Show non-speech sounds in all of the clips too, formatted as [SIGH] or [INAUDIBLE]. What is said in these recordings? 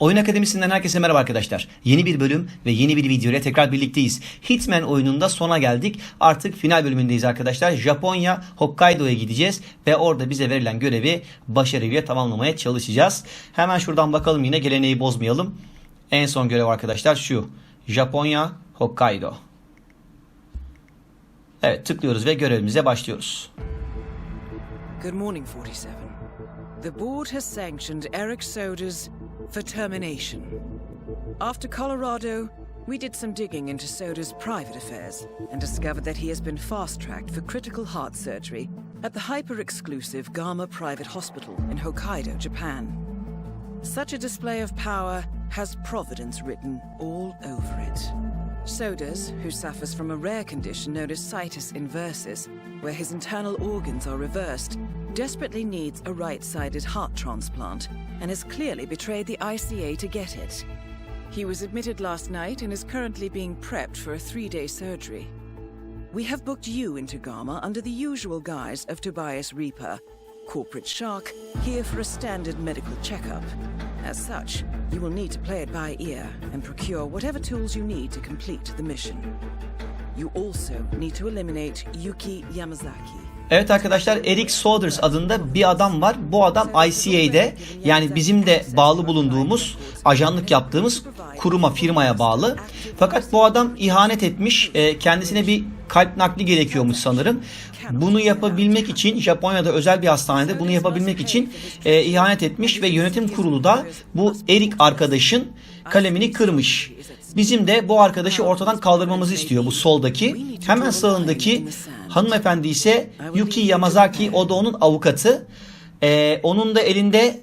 Oyun Akademisi'nden herkese merhaba arkadaşlar. Yeni bir bölüm ve yeni bir video ile tekrar birlikteyiz. Hitman oyununda sona geldik. Artık final bölümündeyiz arkadaşlar. Japonya, Hokkaido'ya gideceğiz ve orada bize verilen görevi başarıyla tamamlamaya çalışacağız. Hemen şuradan bakalım yine geleneği bozmayalım. En son görev arkadaşlar şu. Japonya, Hokkaido. Evet tıklıyoruz ve görevimize başlıyoruz. Good morning, 47. The board has sanctioned Eric Soda's for termination. After Colorado, we did some digging into Soda's private affairs and discovered that he has been fast tracked for critical heart surgery at the hyper exclusive Gama Private Hospital in Hokkaido, Japan. Such a display of power has Providence written all over it. Sodas, who suffers from a rare condition known as situs inversus, where his internal organs are reversed, desperately needs a right sided heart transplant and has clearly betrayed the ICA to get it. He was admitted last night and is currently being prepped for a three day surgery. We have booked you into Gama under the usual guise of Tobias Reaper, corporate shark, here for a standard medical checkup. As such, you will need to play it by ear and procure whatever tools you need to complete the mission. You also need to eliminate Yuki Yamazaki. Evet arkadaşlar Eric Souders adında bir adam var. Bu adam ICA'de yani bizim de bağlı bulunduğumuz ajanlık yaptığımız kuruma firmaya bağlı. Fakat bu adam ihanet etmiş. E, kendisine bir kalp nakli gerekiyormuş sanırım. Bunu yapabilmek için Japonya'da özel bir hastanede bunu yapabilmek için e, ihanet etmiş ve yönetim kurulu da bu Eric arkadaşın kalemini kırmış. Bizim de bu arkadaşı ortadan kaldırmamızı istiyor bu soldaki. Hemen sağındaki hanımefendi ise Yuki Yamazaki o da onun avukatı. Ee, onun da elinde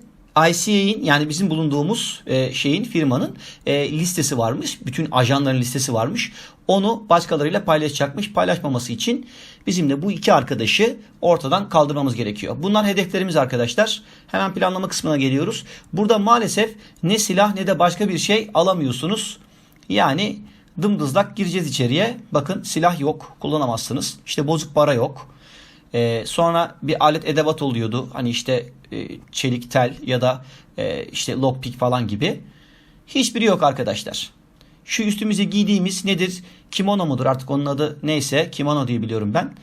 ICA'in yani bizim bulunduğumuz e, şeyin firmanın e, listesi varmış. Bütün ajanların listesi varmış. Onu başkalarıyla paylaşacakmış. Paylaşmaması için bizim de bu iki arkadaşı ortadan kaldırmamız gerekiyor. Bunlar hedeflerimiz arkadaşlar. Hemen planlama kısmına geliyoruz. Burada maalesef ne silah ne de başka bir şey alamıyorsunuz. Yani dımdızlak gireceğiz içeriye. Bakın silah yok. Kullanamazsınız. İşte bozuk para yok. Ee, sonra bir alet edevat oluyordu. Hani işte e, çelik tel ya da e, işte lockpick falan gibi. Hiçbiri yok arkadaşlar. Şu üstümüze giydiğimiz nedir? Kimono mudur artık onun adı neyse. Kimono diye biliyorum ben.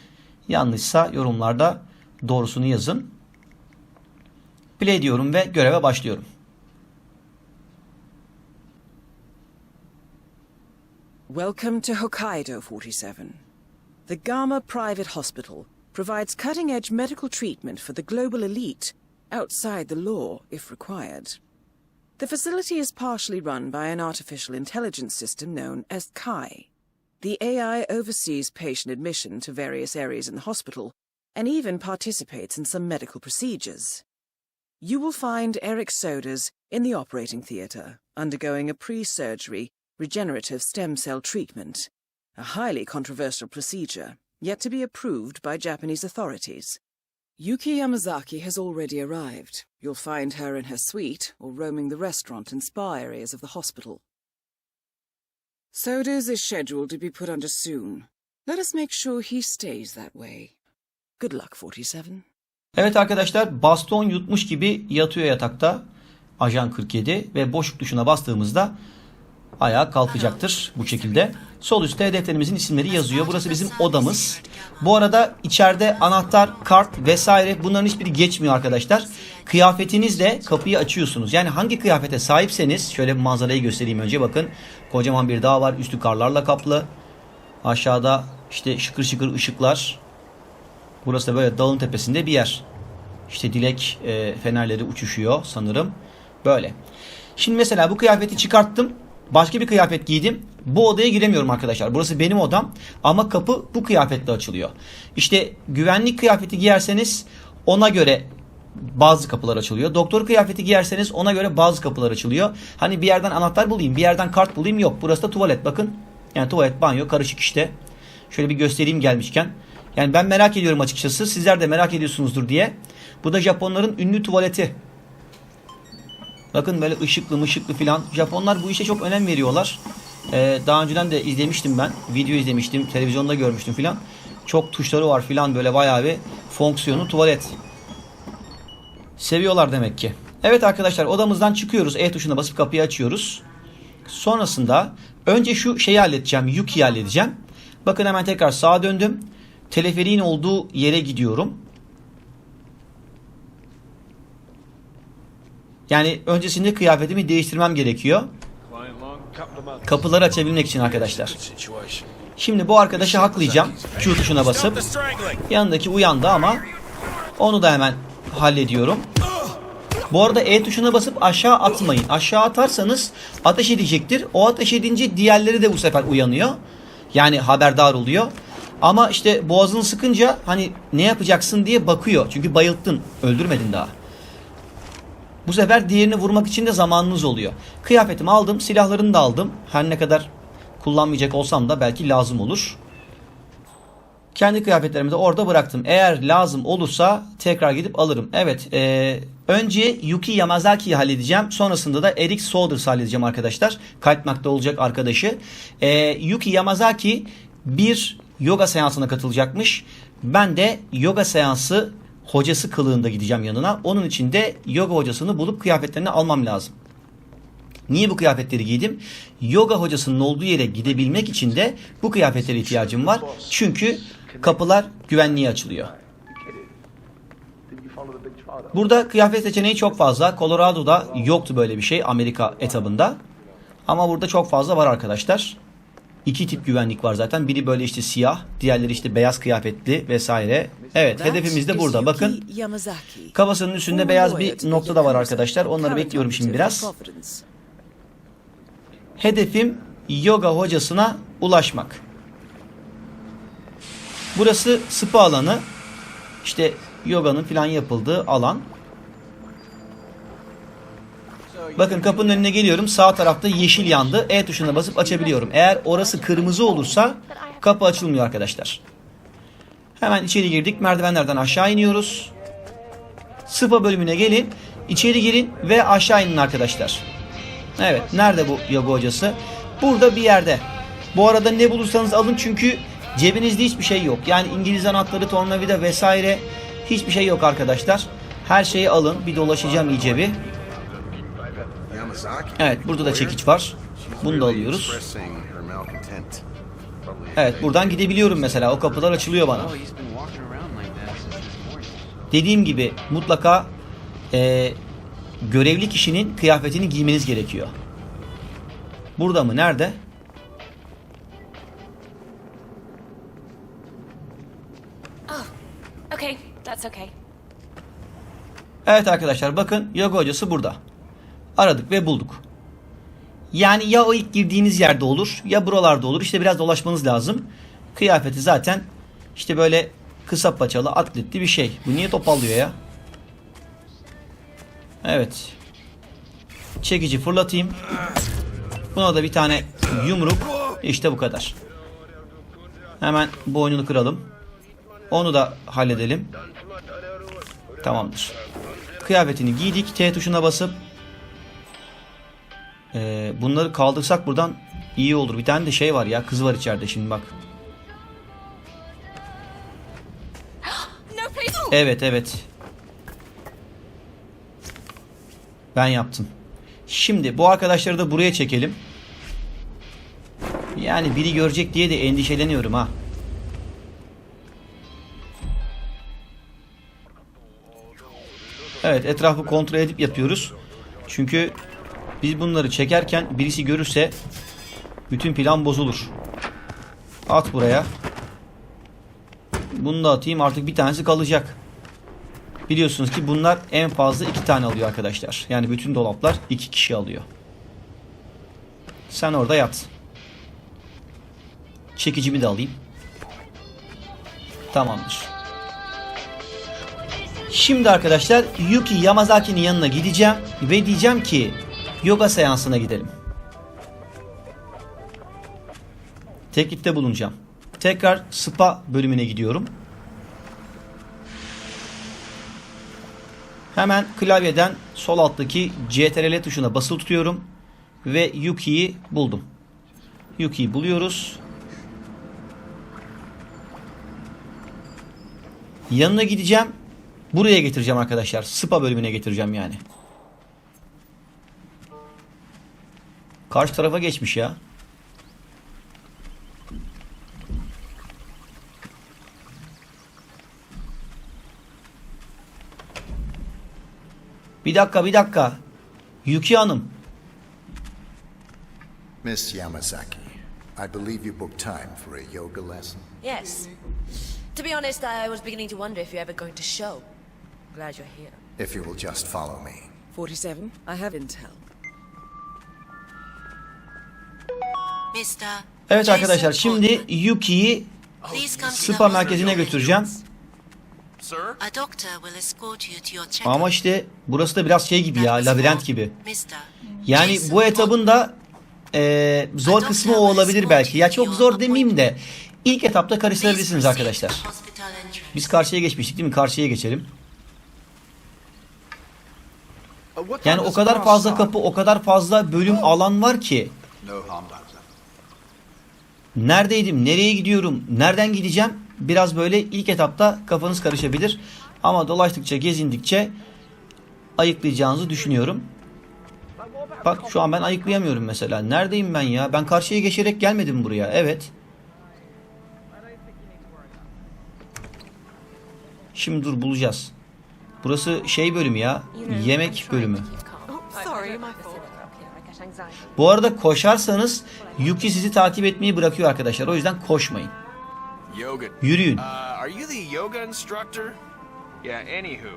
Yanlışsa yorumlarda doğrusunu yazın. Play diyorum ve göreve başlıyorum. Welcome to Hokkaido 47. The Gama Private Hospital provides cutting edge medical treatment for the global elite outside the law if required. The facility is partially run by an artificial intelligence system known as Kai. The AI oversees patient admission to various areas in the hospital and even participates in some medical procedures. You will find Eric Sodas in the operating theatre, undergoing a pre surgery regenerative stem cell treatment, a highly controversial procedure yet to be approved by Japanese authorities. Yuki Yamazaki has already arrived. You'll find her in her suite or roaming the restaurant and spa areas of the hospital. Sodas is scheduled to be put under soon. Let us make sure he stays that way. Good luck, 47. Evet arkadaşlar baston yutmuş gibi yatıyor yatakta Ajan 47 ve boşluk tuşuna bastığımızda ayağa kalkacaktır bu şekilde. Sol üstte hedeflerimizin isimleri yazıyor. Burası bizim odamız. Bu arada içeride anahtar, kart vesaire bunların hiçbiri geçmiyor arkadaşlar. Kıyafetinizle kapıyı açıyorsunuz. Yani hangi kıyafete sahipseniz şöyle bir manzarayı göstereyim önce bakın. Kocaman bir dağ var. Üstü karlarla kaplı. Aşağıda işte şıkır şıkır ışıklar. Burası da böyle dağın tepesinde bir yer. İşte dilek e, fenerleri uçuşuyor sanırım. Böyle. Şimdi mesela bu kıyafeti çıkarttım. Başka bir kıyafet giydim. Bu odaya giremiyorum arkadaşlar. Burası benim odam ama kapı bu kıyafetle açılıyor. İşte güvenlik kıyafeti giyerseniz ona göre bazı kapılar açılıyor. Doktor kıyafeti giyerseniz ona göre bazı kapılar açılıyor. Hani bir yerden anahtar bulayım, bir yerden kart bulayım yok. Burası da tuvalet bakın. Yani tuvalet, banyo karışık işte. Şöyle bir göstereyim gelmişken. Yani ben merak ediyorum açıkçası. Sizler de merak ediyorsunuzdur diye. Bu da Japonların ünlü tuvaleti. Bakın böyle ışıklı mışıklı filan. Japonlar bu işe çok önem veriyorlar. Ee, daha önceden de izlemiştim ben. Video izlemiştim. Televizyonda görmüştüm filan. Çok tuşları var filan böyle bayağı bir fonksiyonu tuvalet. Seviyorlar demek ki. Evet arkadaşlar odamızdan çıkıyoruz. E tuşuna basıp kapıyı açıyoruz. Sonrasında önce şu şeyi halledeceğim. Yuki'yi halledeceğim. Bakın hemen tekrar sağa döndüm. Teleferiğin olduğu yere gidiyorum. Yani öncesinde kıyafetimi değiştirmem gerekiyor. Kapıları açabilmek için arkadaşlar. Şimdi bu arkadaşı haklayacağım. Q tuşuna basıp. Yanındaki uyandı ama onu da hemen hallediyorum. Bu arada E tuşuna basıp aşağı atmayın. Aşağı atarsanız ateş edecektir. O ateş edince diğerleri de bu sefer uyanıyor. Yani haberdar oluyor. Ama işte boğazını sıkınca hani ne yapacaksın diye bakıyor. Çünkü bayılttın. Öldürmedin daha. Bu sefer diğerini vurmak için de zamanınız oluyor. Kıyafetimi aldım. Silahlarını da aldım. Her ne kadar kullanmayacak olsam da belki lazım olur. Kendi kıyafetlerimi de orada bıraktım. Eğer lazım olursa tekrar gidip alırım. Evet. E, önce Yuki Yamazaki'yi halledeceğim. Sonrasında da Eric Solders halledeceğim arkadaşlar. Kalpmakta olacak arkadaşı. E, Yuki Yamazaki bir yoga seansına katılacakmış. Ben de yoga seansı hocası kılığında gideceğim yanına. Onun için de yoga hocasını bulup kıyafetlerini almam lazım. Niye bu kıyafetleri giydim? Yoga hocasının olduğu yere gidebilmek için de bu kıyafetlere ihtiyacım var. Çünkü kapılar güvenliğe açılıyor. Burada kıyafet seçeneği çok fazla. Colorado'da yoktu böyle bir şey Amerika etabında. Ama burada çok fazla var arkadaşlar. İki tip güvenlik var zaten. Biri böyle işte siyah, diğerleri işte beyaz kıyafetli vesaire. Evet, hedefimiz de burada. Bakın kafasının üstünde beyaz bir nokta da var arkadaşlar. Onları bekliyorum şimdi biraz. Hedefim yoga hocasına ulaşmak. Burası spa alanı. İşte yoganın falan yapıldığı alan. Bakın kapının önüne geliyorum. Sağ tarafta yeşil yandı. E tuşuna basıp açabiliyorum. Eğer orası kırmızı olursa kapı açılmıyor arkadaşlar. Hemen içeri girdik. Merdivenlerden aşağı iniyoruz. Spa bölümüne gelin. İçeri girin ve aşağı inin arkadaşlar. Evet. Nerede bu yoga hocası? Burada bir yerde. Bu arada ne bulursanız alın çünkü cebinizde hiçbir şey yok. Yani İngiliz anahtarı, tornavida vesaire hiçbir şey yok arkadaşlar. Her şeyi alın. Bir dolaşacağım iyice bir. Evet burada da çekiç var. Bunu da alıyoruz. Evet buradan gidebiliyorum mesela. O kapılar açılıyor bana. Dediğim gibi mutlaka e, görevli kişinin kıyafetini giymeniz gerekiyor. Burada mı? Nerede? Okay. Evet arkadaşlar bakın yoga hocası burada. Aradık ve bulduk. Yani ya o ilk girdiğiniz yerde olur ya buralarda olur. İşte biraz dolaşmanız lazım. Kıyafeti zaten işte böyle kısa paçalı atletli bir şey. Bu niye topallıyor ya? Evet. Çekici fırlatayım. Buna da bir tane yumruk. İşte bu kadar. Hemen boynunu kıralım. Onu da halledelim. Tamamdır. Kıyafetini giydik. T tuşuna basıp Ee, bunları kaldırsak buradan iyi olur. Bir tane de şey var ya. Kız var içeride şimdi bak. [GASPS] Evet evet. Ben yaptım. Şimdi bu arkadaşları da buraya çekelim. Yani biri görecek diye de endişeleniyorum ha. Evet etrafı kontrol edip yapıyoruz. Çünkü biz bunları çekerken birisi görürse bütün plan bozulur. At buraya. Bunu da atayım artık bir tanesi kalacak. Biliyorsunuz ki bunlar en fazla iki tane alıyor arkadaşlar. Yani bütün dolaplar iki kişi alıyor. Sen orada yat. Çekicimi de alayım. Tamamdır. Şimdi arkadaşlar Yuki Yamazaki'nin yanına gideceğim ve diyeceğim ki yoga seansına gidelim. Teklifte bulunacağım. Tekrar spa bölümüne gidiyorum. Hemen klavyeden sol alttaki CTRL tuşuna basılı tutuyorum ve Yuki'yi buldum. Yuki'yi buluyoruz. Yanına gideceğim. Buraya getireceğim arkadaşlar. Spa bölümüne getireceğim yani. Karşı tarafa geçmiş ya. Bir dakika bir dakika. Yuki Hanım. Miss Yamazaki, I believe you booked time for a yoga lesson. Yes. To be honest, I was beginning to wonder if you're ever going to show. Glad you're here. If you will just follow me. 47, I have intel. Evet arkadaşlar şimdi Yuki'yi spa merkezine götüreceğim. Ama işte burası da biraz şey gibi ya labirent gibi. Yani bu etabın da eee, zor kısmı o olabilir belki. Ya çok zor demeyeyim de ilk etapta karıştırabilirsiniz arkadaşlar. Biz karşıya geçmiştik değil mi? Karşıya geçelim. Uh, Yani o kadar fazla kapı, o kadar fazla bölüm alan var ki. Neredeydim, nereye gidiyorum, nereden gideceğim? Biraz böyle ilk etapta kafanız karışabilir. Ama dolaştıkça, gezindikçe ayıklayacağınızı düşünüyorum. Bak şu an ben ayıklayamıyorum mesela. Neredeyim ben ya? Ben karşıya geçerek gelmedim buraya. Evet. Şimdi dur bulacağız. Burası şey bölümü ya. Yemek bölümü. Bu arada koşarsanız Yuki sizi takip etmeyi bırakıyor arkadaşlar. O yüzden koşmayın. Yoga. Yürüyün. Uh, are you the yoga instructor? Yeah, anywho,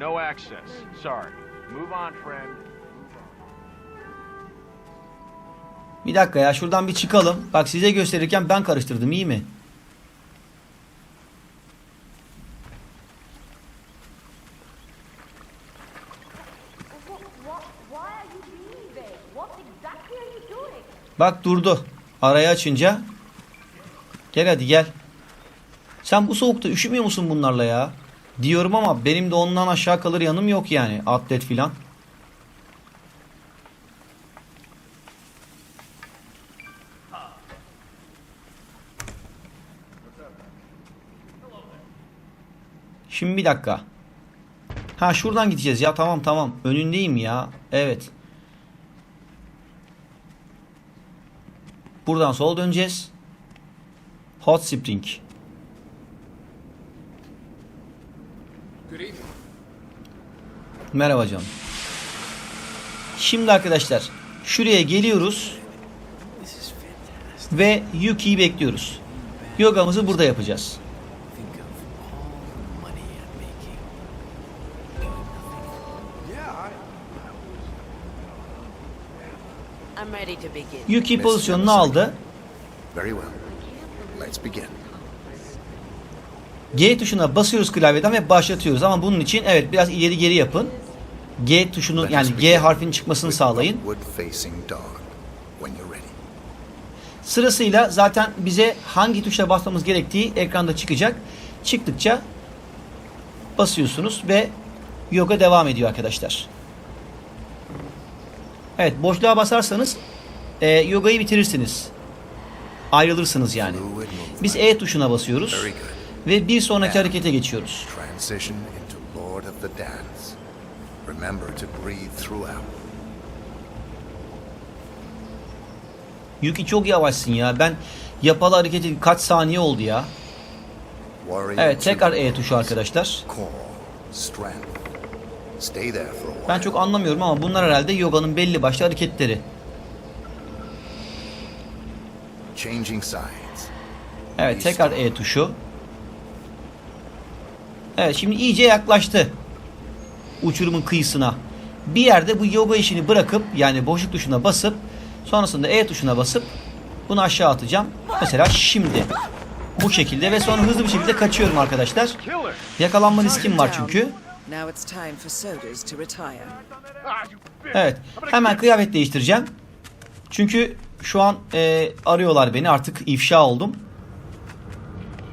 no access. Sorry. Move on, friend. Bir dakika ya şuradan bir çıkalım. Bak size gösterirken ben karıştırdım iyi mi? Bak durdu. Arayı açınca. Gel hadi gel. Sen bu soğukta üşümüyor musun bunlarla ya? Diyorum ama benim de ondan aşağı kalır yanım yok yani. Atlet filan. Şimdi bir dakika. Ha şuradan gideceğiz ya tamam tamam. Önündeyim ya. Evet. Buradan sola döneceğiz. Hot Spring. Merhaba canım. Şimdi arkadaşlar şuraya geliyoruz. Ve Yuki'yi bekliyoruz. Yogamızı burada yapacağız. Yuki pozisyonunu aldı. G tuşuna basıyoruz klavyeden ve başlatıyoruz. Ama bunun için evet biraz ileri geri yapın. G tuşunu yani G harfinin çıkmasını sağlayın. Sırasıyla zaten bize hangi tuşa basmamız gerektiği ekranda çıkacak. Çıktıkça basıyorsunuz ve yoga devam ediyor arkadaşlar. Evet boşluğa basarsanız e, yogayı bitirirsiniz. Ayrılırsınız yani. Biz E tuşuna basıyoruz ve bir sonraki harekete geçiyoruz. Yuki çok yavaşsın ya. Ben yapalı hareketi kaç saniye oldu ya. Evet tekrar E tuşu arkadaşlar. Ben çok anlamıyorum ama bunlar herhalde yoganın belli başlı hareketleri. Evet tekrar E tuşu. Evet şimdi iyice yaklaştı. Uçurumun kıyısına. Bir yerde bu yoga işini bırakıp yani boşluk tuşuna basıp sonrasında E tuşuna basıp bunu aşağı atacağım. Mesela şimdi. Bu şekilde ve sonra hızlı bir şekilde kaçıyorum arkadaşlar. Yakalanma riskim var çünkü. Evet. Hemen kıyafet değiştireceğim. Çünkü şu an e, arıyorlar beni. Artık ifşa oldum.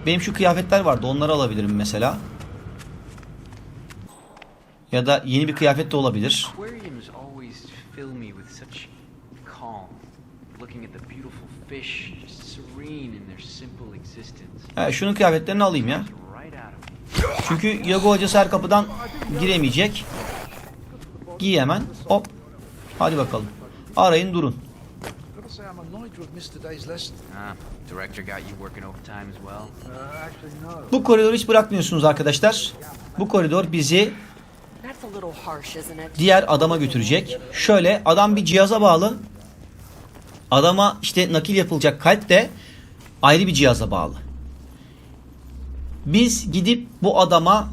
Benim şu kıyafetler vardı. Onları alabilirim mesela. Ya da yeni bir kıyafet de olabilir. Evet, şunun kıyafetlerini alayım ya. Çünkü yoga hocası her kapıdan giremeyecek. Giy hemen. Hop. Hadi bakalım. Arayın durun. I say I'm annoyed to have missed today's lesson. Ah, director got you working overtime as well? Uh, actually, no. Bu koridoru hiç bırakmıyorsunuz arkadaşlar. Bu koridor bizi diğer adama götürecek. Şöyle adam bir cihaza bağlı. Adama işte nakil yapılacak kalp de ayrı bir cihaza bağlı. Biz gidip bu adama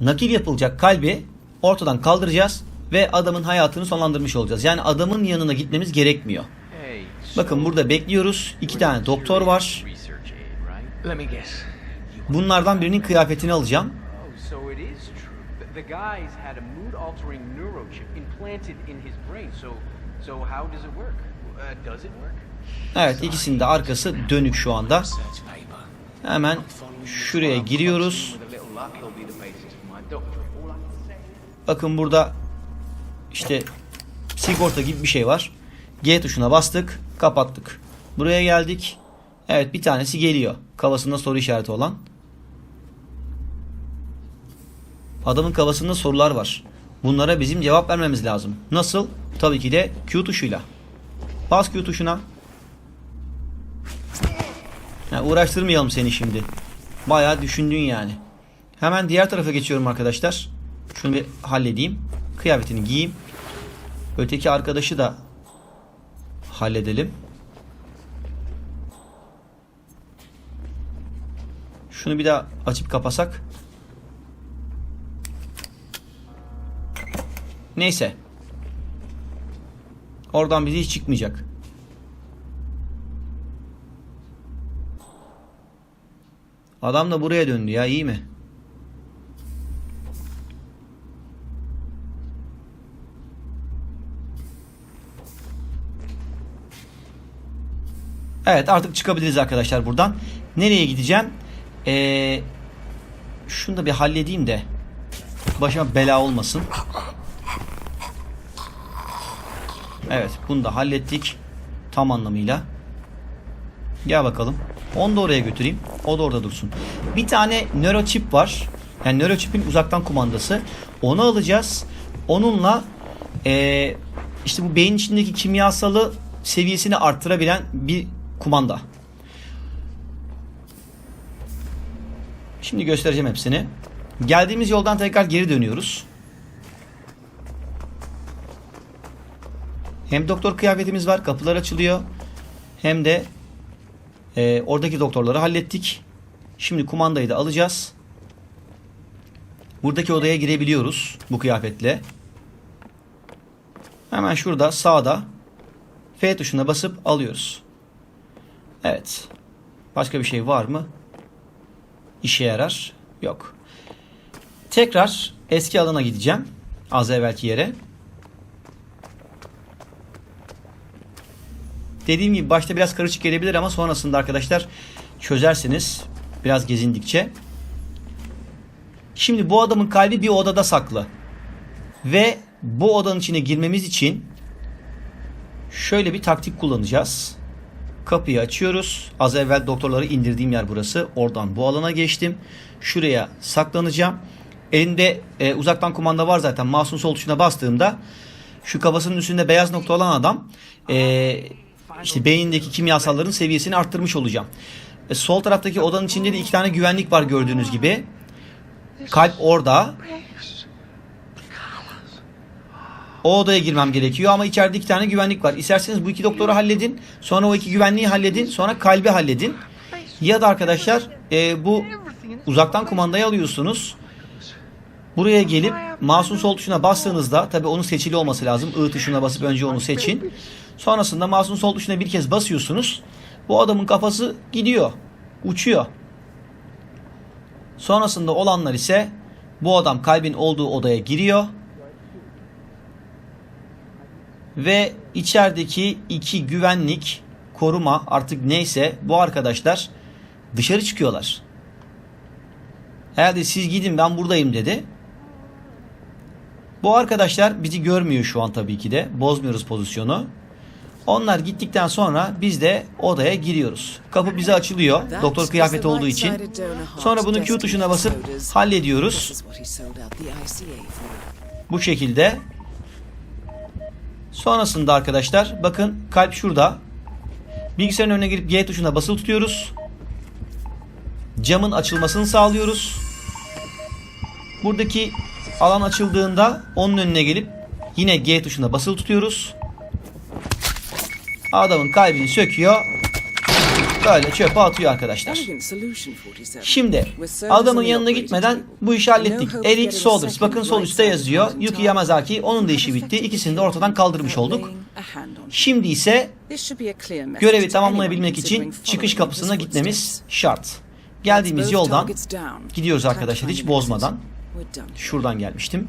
nakil yapılacak kalbi ortadan kaldıracağız ve adamın hayatını sonlandırmış olacağız. Yani adamın yanına gitmemiz gerekmiyor. Bakın burada bekliyoruz. İki tane doktor var. Bunlardan birinin kıyafetini alacağım. Oh, so it is true. The, the guys had a mood-altering neurochip implanted in his brain. So, so how does it work? Uh, does it work? Evet ikisinin de arkası dönük şu anda. Hemen şuraya giriyoruz. Bakın burada işte sigorta gibi bir şey var. G tuşuna bastık, kapattık. Buraya geldik. Evet bir tanesi geliyor. Kafasında soru işareti olan. Adamın kafasında sorular var. Bunlara bizim cevap vermemiz lazım. Nasıl? Tabii ki de Q tuşuyla. Bas Q tuşuna. Ya uğraştırmayalım seni şimdi. Bayağı düşündün yani. Hemen diğer tarafa geçiyorum arkadaşlar. Şunu bir halledeyim. Kıyafetini giyeyim. Öteki arkadaşı da halledelim. Şunu bir daha açıp kapasak. Neyse. Oradan bize hiç çıkmayacak. Adam da buraya döndü ya iyi mi? Evet artık çıkabiliriz arkadaşlar buradan. Nereye gideceğim? Ee, şunu da bir halledeyim de başıma bela olmasın. Evet bunu da hallettik. Tam anlamıyla. Gel bakalım. Onu da oraya götüreyim. O da orada dursun. Bir tane nöroçip var. Yani nöroçipin uzaktan kumandası. Onu alacağız. Onunla eee, işte bu beyin içindeki kimyasalı seviyesini arttırabilen bir kumanda. Şimdi göstereceğim hepsini. Geldiğimiz yoldan tekrar geri dönüyoruz. Hem doktor kıyafetimiz var, kapılar açılıyor. Hem de e, oradaki doktorları hallettik. Şimdi kumandayı da alacağız. Buradaki odaya girebiliyoruz bu kıyafetle. Hemen şurada sağda F tuşuna basıp alıyoruz. Evet. Başka bir şey var mı? İşe yarar. Yok. Tekrar eski alana gideceğim. Az evvelki yere. Dediğim gibi başta biraz karışık gelebilir ama sonrasında arkadaşlar çözersiniz biraz gezindikçe. Şimdi bu adamın kalbi bir odada saklı. Ve bu odanın içine girmemiz için şöyle bir taktik kullanacağız. Kapıyı açıyoruz. Az evvel doktorları indirdiğim yer burası. Oradan bu alana geçtim. Şuraya saklanacağım. Elinde e, uzaktan kumanda var zaten. Mouse'un sol tuşuna bastığımda şu kafasının üstünde beyaz nokta olan adam e, işte beynindeki kimyasalların seviyesini arttırmış olacağım. E, sol taraftaki odanın içinde de iki tane güvenlik var gördüğünüz gibi. Kalp orada. O odaya girmem gerekiyor ama içeride iki tane güvenlik var. İsterseniz bu iki doktoru halledin. Sonra o iki güvenliği halledin. Sonra kalbi halledin. Ya da arkadaşlar e, bu uzaktan kumandayı alıyorsunuz. Buraya gelip mouse'un sol tuşuna bastığınızda tabi onun seçili olması lazım. I tuşuna basıp önce onu seçin. Sonrasında mouse'un sol tuşuna bir kez basıyorsunuz. Bu adamın kafası gidiyor. Uçuyor. Sonrasında olanlar ise bu adam kalbin olduğu odaya giriyor. Ve içerideki iki güvenlik koruma artık neyse bu arkadaşlar dışarı çıkıyorlar. Herhalde siz gidin ben buradayım dedi. Bu arkadaşlar bizi görmüyor şu an tabii ki de. Bozmuyoruz pozisyonu. Onlar gittikten sonra biz de odaya giriyoruz. Kapı bize açılıyor. Doktor the olduğu için. Sonra bunu Q tuşuna basıp hallediyoruz. is what he sold out the ICA for. Bu şekilde. Sonrasında arkadaşlar bakın kalp şurada. Bilgisayarın önüne girip G tuşuna basılı tutuyoruz. Camın açılmasını sağlıyoruz. Buradaki alan açıldığında onun önüne gelip yine G tuşuna basılı tutuyoruz. Adamın kalbini söküyor. Böyle çöpe atıyor arkadaşlar. Elegant solution, 47. Şimdi adamın yanına gitmeden bu işi hallettik. Eric Solders. Bakın sol üstte yazıyor. Yuki Yamazaki. Onun da işi bitti. İkisini de ortadan kaldırmış olduk. Şimdi ise görevi tamamlayabilmek için çıkış kapısına gitmemiz şart. Geldiğimiz yoldan gidiyoruz arkadaşlar hiç bozmadan. Şuradan gelmiştim.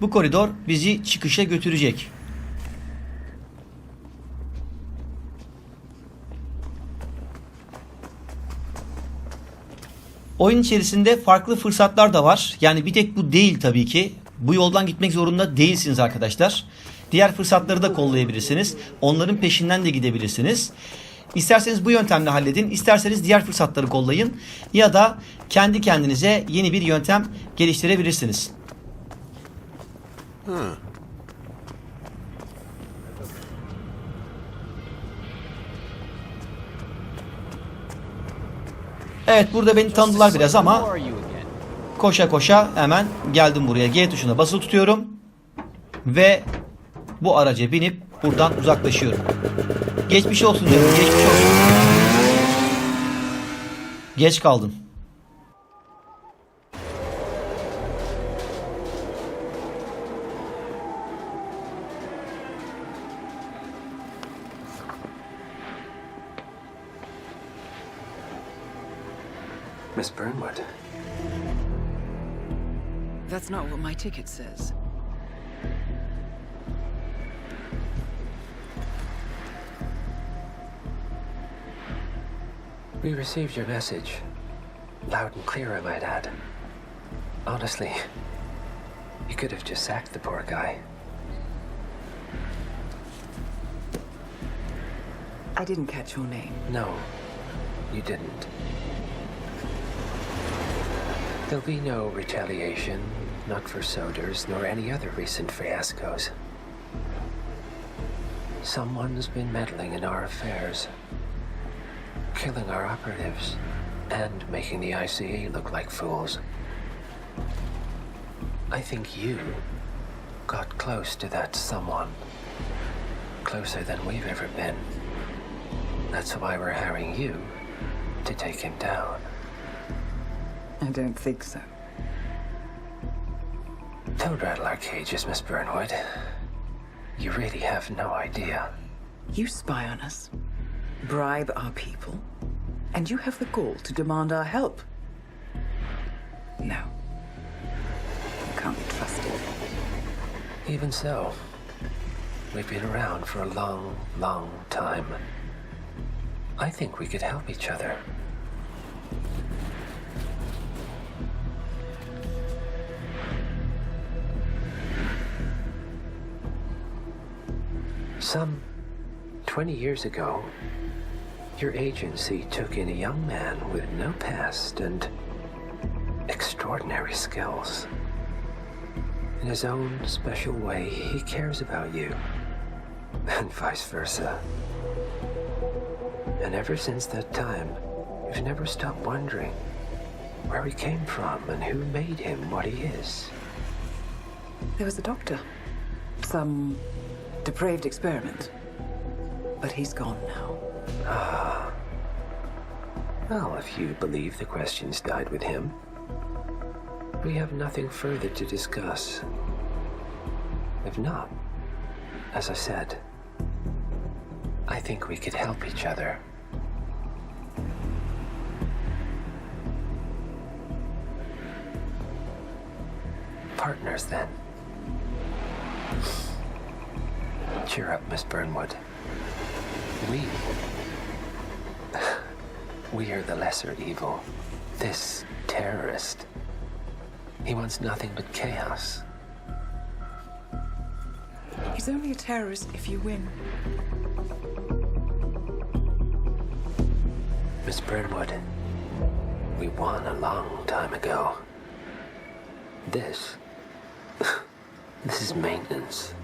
Bu koridor bizi çıkışa götürecek. Oyun içerisinde farklı fırsatlar da var. Yani bir tek bu değil tabii ki. Bu yoldan gitmek zorunda değilsiniz arkadaşlar. Diğer fırsatları da kollayabilirsiniz. Onların peşinden de gidebilirsiniz. İsterseniz bu yöntemle halledin, isterseniz diğer fırsatları kollayın ya da kendi kendinize yeni bir yöntem geliştirebilirsiniz. Evet burada beni tanıdılar biraz ama koşa koşa hemen geldim buraya. G tuşuna basılı tutuyorum. Ve bu araca binip buradan uzaklaşıyorum. Geçmiş olsun dedim. Geçmiş olsun. Geç kaldım. Miss Burnwood. That's not what my ticket says. We received your message. Loud and clear, I might add. Honestly, you could have just sacked the poor guy. I didn't catch your name. No, you didn't. There'll be no retaliation, not for Soders, nor any other recent fiascos. Someone's been meddling in our affairs, killing our operatives, and making the ICE look like fools. I think you got close to that someone. Closer than we've ever been. That's why we're hiring you to take him down. I don't think so. Don't rattle our cages, Miss Burnwood. You really have no idea. You spy on us, bribe our people, and you have the gall to demand our help. No. You can't be trusted. Even so, we've been around for a long, long time. I think we could help each other. Some 20 years ago, your agency took in a young man with no past and extraordinary skills. In his own special way, he cares about you, [LAUGHS] and vice versa. And ever since that time, you've never stopped wondering where he came from and who made him what he is. There was a doctor. Some depraved experiment. But he's gone now. Ah. Well, if you believe the questions died with him, we have nothing further to discuss. If not, as I said, I think we could help each other. Partners, then. Cheer up, Miss Burnwood. We [SIGHS] we are the lesser evil. This terrorist. He wants nothing but chaos. He's only a terrorist if you win. Miss Burnwood, we won a long time ago. This [LAUGHS] This is maintenance.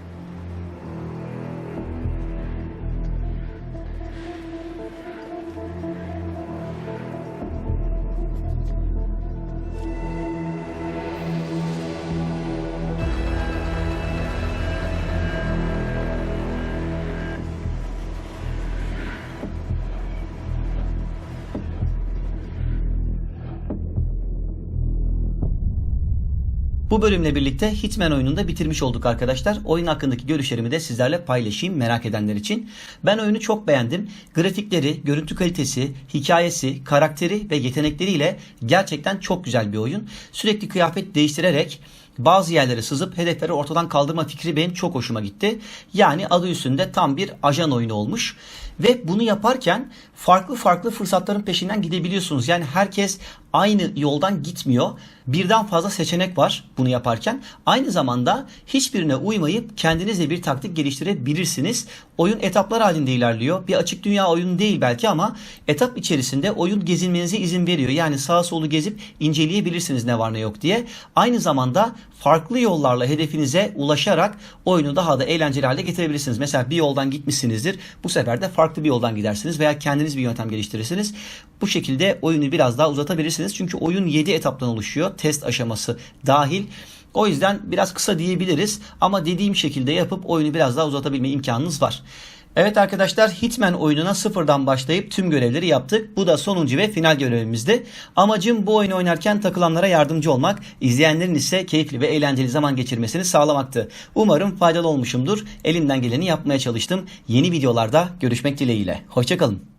Bu bölümle birlikte Hitman oyununu da bitirmiş olduk arkadaşlar. Oyun hakkındaki görüşlerimi de sizlerle paylaşayım merak edenler için. Ben oyunu çok beğendim. Grafikleri, görüntü kalitesi, hikayesi, karakteri ve yetenekleriyle gerçekten çok güzel bir oyun. Sürekli kıyafet değiştirerek bazı yerlere sızıp hedefleri ortadan kaldırma fikri benim çok hoşuma gitti. Yani adı üstünde tam bir ajan oyunu olmuş. Ve bunu yaparken farklı farklı fırsatların peşinden gidebiliyorsunuz. Yani herkes aynı yoldan gitmiyor. Birden fazla seçenek var bunu yaparken. Aynı zamanda hiçbirine uymayıp kendinizle bir taktik geliştirebilirsiniz. Oyun etaplar halinde ilerliyor. Bir açık dünya oyunu değil belki ama etap içerisinde oyun gezinmenize izin veriyor. Yani sağa solu gezip inceleyebilirsiniz ne var ne yok diye. Aynı zamanda farklı yollarla hedefinize ulaşarak oyunu daha da eğlenceli hale getirebilirsiniz. Mesela bir yoldan gitmişsinizdir. Bu sefer de farklı bir yoldan gidersiniz veya kendiniz bir yöntem geliştirirsiniz. Bu şekilde oyunu biraz daha uzatabilirsiniz. Çünkü oyun 7 etaptan oluşuyor. Test aşaması dahil. O yüzden biraz kısa diyebiliriz ama dediğim şekilde yapıp oyunu biraz daha uzatabilme imkanınız var. Evet arkadaşlar Hitman oyununa sıfırdan başlayıp tüm görevleri yaptık. Bu da sonuncu ve final görevimizdi. Amacım bu oyunu oynarken takılanlara yardımcı olmak, izleyenlerin ise keyifli ve eğlenceli zaman geçirmesini sağlamaktı. Umarım faydalı olmuşumdur. Elimden geleni yapmaya çalıştım. Yeni videolarda görüşmek dileğiyle. Hoşçakalın.